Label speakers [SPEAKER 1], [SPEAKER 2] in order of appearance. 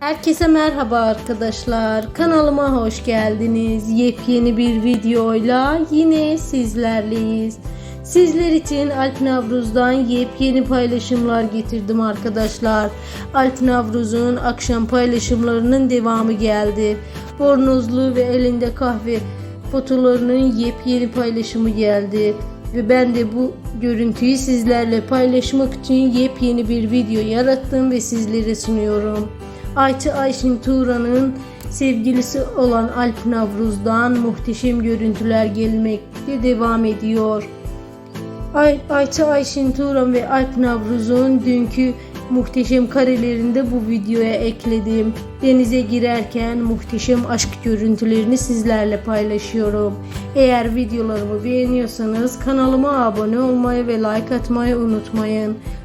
[SPEAKER 1] Herkese merhaba arkadaşlar. Kanalıma hoş geldiniz. Yepyeni bir videoyla yine sizlerleyiz. Sizler için Alp Navruz'dan yepyeni paylaşımlar getirdim arkadaşlar. Alp Navruz'un akşam paylaşımlarının devamı geldi. Bornozlu ve elinde kahve fotolarının yepyeni paylaşımı geldi. Ve ben de bu görüntüyü sizlerle paylaşmak için yepyeni bir video yarattım ve sizlere sunuyorum. Ayça Ayşin Turan'ın sevgilisi olan Alp Navruz'dan muhteşem görüntüler gelmekte devam ediyor. Ay, Ayça Ayşin Turan ve Alp Navruz'un dünkü muhteşem karelerini de bu videoya ekledim. Denize girerken muhteşem aşk görüntülerini sizlerle paylaşıyorum. Eğer videolarımı beğeniyorsanız kanalıma abone olmayı ve like atmayı unutmayın.